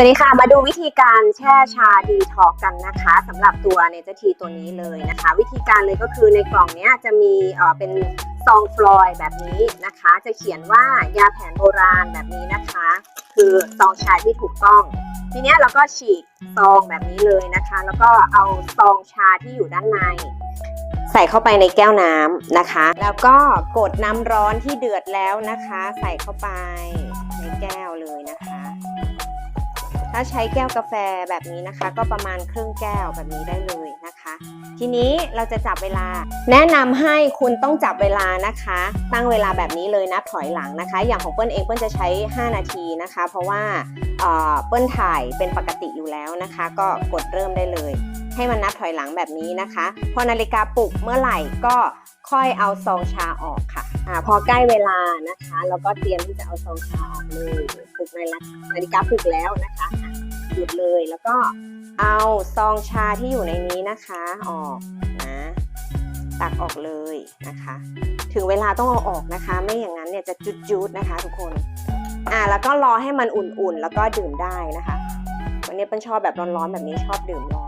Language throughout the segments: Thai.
สวัสดีค่ะมาดูวิธีการแช่ชาดีท็อกกันนะคะสำหรับตัวเนเจอร์ทีตัวนี้เลยนะคะ วิธีการเลยก็คือในกล่องเนี้ยจะมีเอ่อเป็นซองฟลอยด์แบบนี้นะคะ จะเขียนว่ายาแผนโบราณแบบนี้นะคะ คือซองชาที่ถูกต้อง ทีเนี้ยเราก็ฉีกซองแบบนี้เลยนะคะ แล้วก็เอาซองชาที่อยู่ด้านใน ใส่เข้าไปในแก้วน้ำนะคะ แล้วก็กดน้ำร้อนที่เดือดแล้วนะคะ ใส่เข้าไป ถ้าใช้แก้วกาแฟแบบนี้นะคะ ก็ประมาณครึ่งแก้วแบบนี้ได้เลยนะคะ ทีนี้เราจะจับเวลา แนะนำให้คุณต้องจับเวลานะคะ ตั้งเวลาแบบนี้เลยนะถอยหลังนะคะ อย่างของเปิ้ลเองเปิ้ลจะใช้ 5 นาทีนะคะ เพราะว่าเอ่อเปิ้ลถ่ายเป็นปกติอยู่แล้วนะคะ ก็กดเริ่มได้เลย ให้มันนับถอยหลังแบบนี้นะคะ พอนาฬิกาปลุกเมื่อไหร่ก็ค่อยเอาซองชาออกค่ะอพอใกล้เวลานะคะเราก็เตรียมที่จะเอาซองชาออกเลยปลุกในนาฬิกาปลุกแล้วนะคะ หยุดเลย แล้วก็เอาซองชาที่อยู่ในนี้นะคะออกนะตักออกเลยนะคะ ถึงเวลาต้องเอาออกนะคะ ไม่อย่างนั้นเนี่ยจะจุดๆนะคะ ทุกคนอ่าแล้วก็รอให้มันอุ่นๆ แล้วก็ดื่มได้นะคะ วันนี้เป็นชอบแบบร้อนๆแบบนี้ชอบดื่มร้อ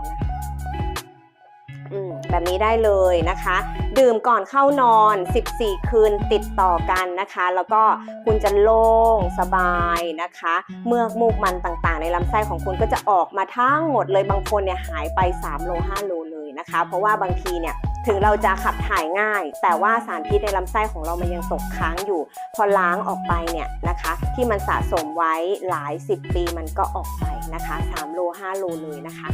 นนะคะอืม แบบนี้ได้เลยนะคะ ดื่มก่อนเข้านอน 14 คืนติดต่อกันนะคะ แล้วก็คุณจะโล่งสบายนะคะ เมือกมูกมันต่างๆ ในลำไส้ของคุณก็จะออกมาทั้งหมดเลยบางคนเนี่ยหายไป 3 โล 5 โลเลยนะคะ เพราะว่าบางทีเนี่ยถึงเราจะขับถ่ายง่าย แต่ว่าสารพิษในลำไส้ของเรามันยังตกค้างอยู่ พอล้างออกไปเนี่ยนะคะ ที่มันสะสมไว้หลาย 10 ปีมันก็ออกไปนะคะ 3 โล 5 โลเลยนะคะ